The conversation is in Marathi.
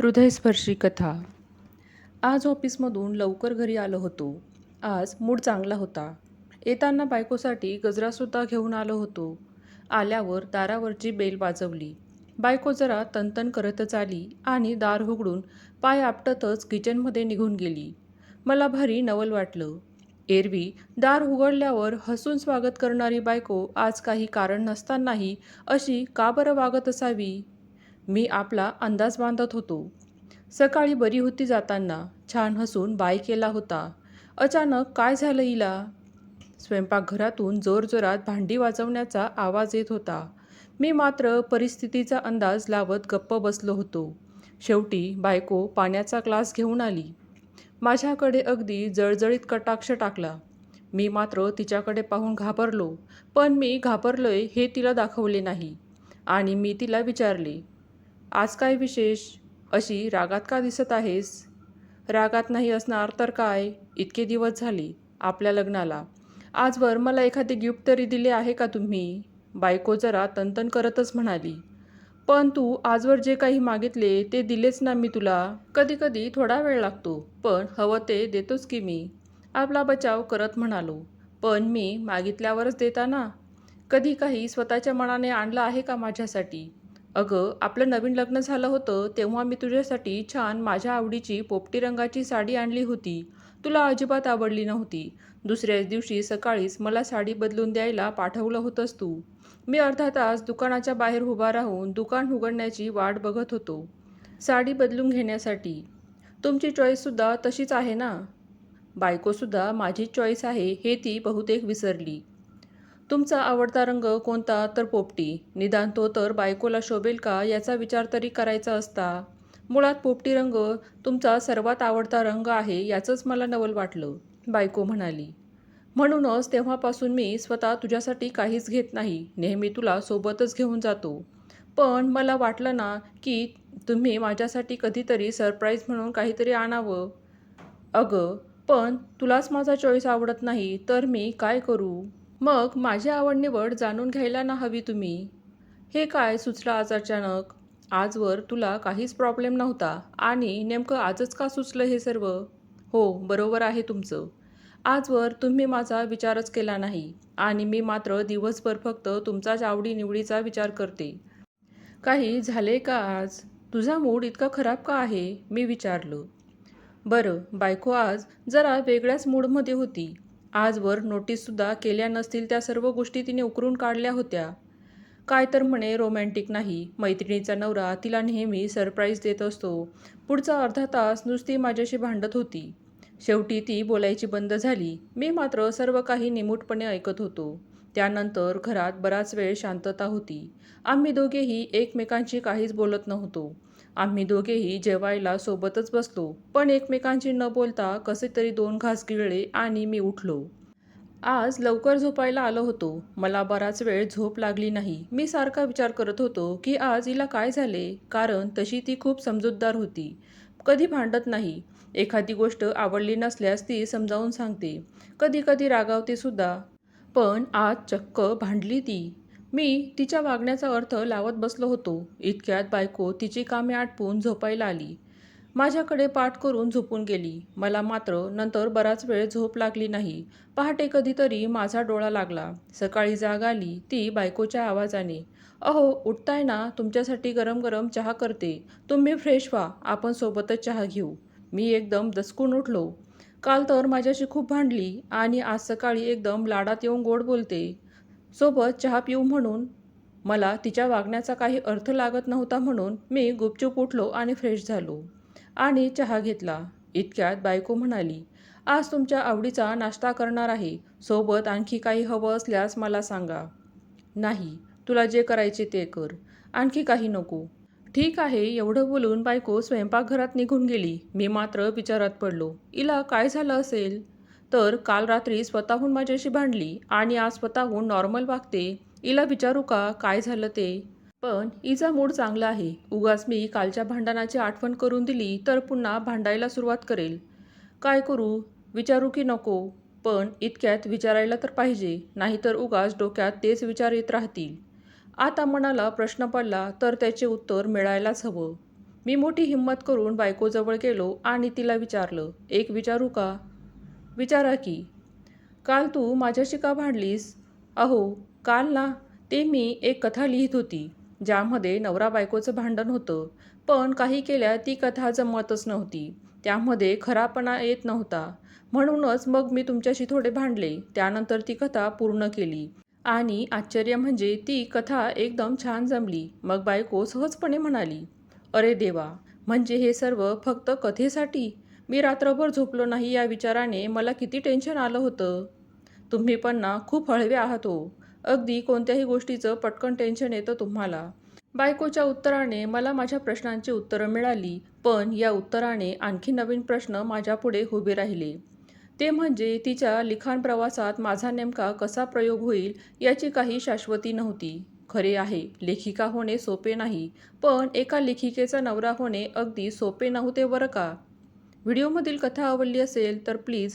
हृदयस्पर्शी कथा. आज ऑफिसमधून लवकर घरी आलो होतो. आज मूड चांगला होता. येताना बायकोसाठी गजरासुद्धा घेऊन आलो होतो. आल्यावर दारावरची बेल वाजवली. बायको जरा तनतन करतच आली आणि दार उघडून पाय आपटतच किचनमध्ये निघून गेली. मला भारी नवल वाटलं. एरवी दार उघडल्यावर हसून स्वागत करणारी बायको आज काही कारण नसतानाही अशी का बरं वागत असावी? मी आपला अंदाज बांधत होतो. सकाळी बरी होती जाताना छान हसून बाय केला होता. अचानक काय झालं हिला? स्वयंपाकघरातून जोरजोरात भांडी वाजवण्याचा आवाज येत होता. मी मात्र परिस्थितीचा अंदाज लावत गप्प बसलो होतो. शेवटी बायको पाण्याचा ग्लास घेऊन आली. माझ्याकडे अगदी जळजळीत कटाक्ष टाकला. मी मात्र तिच्याकडे पाहून घाबरलो पण मी घाबरलोय हे तिला दाखवले नाही. आणि मी तिला विचारले आज काय विशेष? अशी रागात का दिसत आहेस? रागात नाही असणार तर काय? इतके दिवस झाले आपल्या लग्नाला. आजवर मला एखादे गिफ्ट तरी दिले आहे का तुम्ही? बायको जरा तनतन करतच म्हणाली. पण तू आजवर जे काही मागितले ते दिलेच ना मी तुला. कधी कधी थोडा वेळ लागतो पण हवं ते देतोच की मी. आपला बचाव करत म्हणालो. पण मी मागितल्यावरच देता ना? कधी काही स्वतःच्या मनाने आणलं आहे का माझ्यासाठी? अगं आपलं नवीन लग्न झालं होतं तेव्हा मी तुझ्यासाठी छान माझ्या आवडीची पोपटी रंगाची साडी आणली होती. तुला अजिबात आवडली नव्हती. दुसऱ्याच दिवशी सकाळीच मला साडी बदलून द्यायला पाठवलं होतंस तू. मी अर्धा तास दुकानाच्या बाहेर उभा राहून दुकान उघडण्याची वाट बघत होतो. साडी बदलून घेण्यासाठी. तुमची चॉईससुद्धा तशीच आहे ना? बायकोसुद्धा माझी चॉईस आहे हे ती बहुतेक विसरली. तुमचा आवडता रंग कोणता? तर पोपटी. निदान तो तर बायकोला शोभेल का? याचा विचार तरी करायचा असता. मुळात पोपटी रंग तुमचा सर्वात आवडता रंग आहे याचंच मला नवल वाटलं बायको म्हणाली. म्हणूनच तेव्हापासून मी स्वतः तुझ्यासाठी काहीच घेत नाही. नेहमी तुला सोबतच घेऊन जातो. पण मला वाटलं ना की तुम्ही माझ्यासाठी कधीतरी सरप्राईज म्हणून काहीतरी आणावं. अगं पण तुलाच माझा चॉईस आवडत नाही तर मी काय करू? मग माझी आवड निवड जाणून घ्यायला ना हवी तुम्ही. हे काय सुचलं आज अचानक? आजवर तुला काहीच प्रॉब्लेम नव्हता आणि नेमकं आजच का सुचलं हे सर्व? हो बरोबर आहे तुमचं. आजवर तुम्ही माझा विचारच केला नाही आणि मी मात्र दिवसभर फक्त तुमचाच आवडीनिवडीचा विचार करते. काही झाले का आज? तुझा मूड इतका खराब का आहे? मी विचारलं. बरं बायको आज जरा वेगळ्याच मूडमध्ये होती. आजवर नोटीससुद्धा केल्या नसतील त्या सर्व गोष्टी तिने उकरून काढल्या होत्या. काय तर म्हणे रोमॅन्टिक नाही. मैत्रिणीचा नवरा तिला नेहमी सरप्राईज देत असतो. पुढचा अर्धा तास नुसती माझ्याशी भांडत होती. शेवटी ती बोलायची बंद झाली. मी मात्र सर्व काही निमूटपणे ऐकत होतो. त्यानंतर घरात बराच वेळ शांतता होती. आम्ही दोघेही एकमेकांशी काहीच बोलत नव्हतो. आम्ही दोघेही जेवायला सोबतच बसलो. पण एकमेकांशी न बोलता कसे तरी दोन घास गिळले आणि मी उठलो. आज लवकर झोपायला आलो होतो. मला बराच वेळ झोप लागली नाही. मी सारखा विचार करत होतो की आज हिला काय झाले? कारण तशी ती खूप समजूतदार होती. कधी भांडत नाही. एखादी गोष्ट आवडली नसल्यास ती समजावून सांगते. कधी कधी रागावते सुद्धा. पण आज चक्क भांडली ती. मी तिच्या वागण्याचा अर्थ लावत बसलो होतो. इतक्यात बायको तिची कामे आटपून झोपायला आली. माझ्याकडे पाठ करून झोपून गेली. मला मात्र नंतर बराच वेळ झोप लागली नाही. पहाटे कधीतरी माझा डोळा लागला. सकाळी जाग आली ती बायकोच्या आवाजाने. अहो उठताय ना? तुमच्यासाठी गरम गरम चहा करते. तुम्ही फ्रेश व्हा. आपण सोबतच चहा घेऊ. मी एकदम दसकून उठलो. काल तर माझ्याशी खूप भांडली आणि आज सकाळी एकदम लाडात येऊन गोड बोलते. सोबत चहा पिऊ म्हणून मला तिच्या वागण्याचा काही अर्थ लागत नव्हता म्हणून मी गुपचूप उठलो आणि फ्रेश झालो. आणि चहा घेतला. इतक्यात बायको म्हणाली आज तुमच्या आवडीचा नाश्ता करणार आहे. सोबत आणखी काही हवं असल्यास मला सांगा. नाही तुला जे करायचे ते कर. आणखी काही नको. ठीक आहे. एवढं बोलून बायको स्वयंपाकघरात निघून गेली. मी मात्र विचारात पडलो इला काय झालं असेल? तर काल रात्री स्वतःहून माझ्याशी भांडली आणि आज स्वतःहून नॉर्मल वागते. इला विचारू का? काय झालं ते? पण इचा मूड चांगला आहे. उगाच मी कालच्या भांडणाची आठवण करून दिली तर पुन्हा भांडायला सुरुवात करेल. काय करू? विचारू की नको? पण इतक्यात विचारायला तर पाहिजे नाहीतर उगाच डोक्यात तेच विचार येत राहतील. आता मनाला प्रश्न पडला तर त्याचे उत्तर मिळायलाच हवं. मी मोठी हिंमत करून बायकोजवळ गेलो आणि तिला विचारलं एक विचारू का? विचारा की काल तू माझ्याशी का भांडलीस? अहो काल ना ते मी एक कथा लिहित होती ज्यामध्ये नवरा बायकोचं भांडण होतं पण काही केल्या ती कथा जमतच नव्हती त्यामध्ये खरापणा येत नव्हता. म्हणूनच मग मी तुमच्याशी थोडे भांडले त्यानंतर ती कथा पूर्ण केली. आणि आश्चर्य म्हणजे ती कथा एकदम छान जमली मग बायको सहजपणे म्हणाली अरे देवा म्हणजे हे सर्व फक्त कथेसाठी? मी रात्रभर झोपलो नाही या विचाराने मला किती टेन्शन आलं होतं. तुम्ही पण ना खूप हळवे आहात हो. अगदी कोणत्याही गोष्टीचं पटकन टेन्शन येतं तुम्हाला. बायकोच्या उत्तराने मला माझ्या प्रश्नांची उत्तरं मिळाली पण या उत्तराने आणखी नवीन प्रश्न माझ्यापुढे उभे राहिले. ते म्हणजे तिच्या लिखाण प्रवासात माझा नेमका कसा प्रयोग होईल याची काही शाश्वती नव्हती. खरे आहे लेखिका होणे सोपे नाही पण एका लेखिकेचा नवरा होणे अगदी सोपे नव्हते बरं का? व्हिडिओमधील कथा आवडली असेल तर प्लीज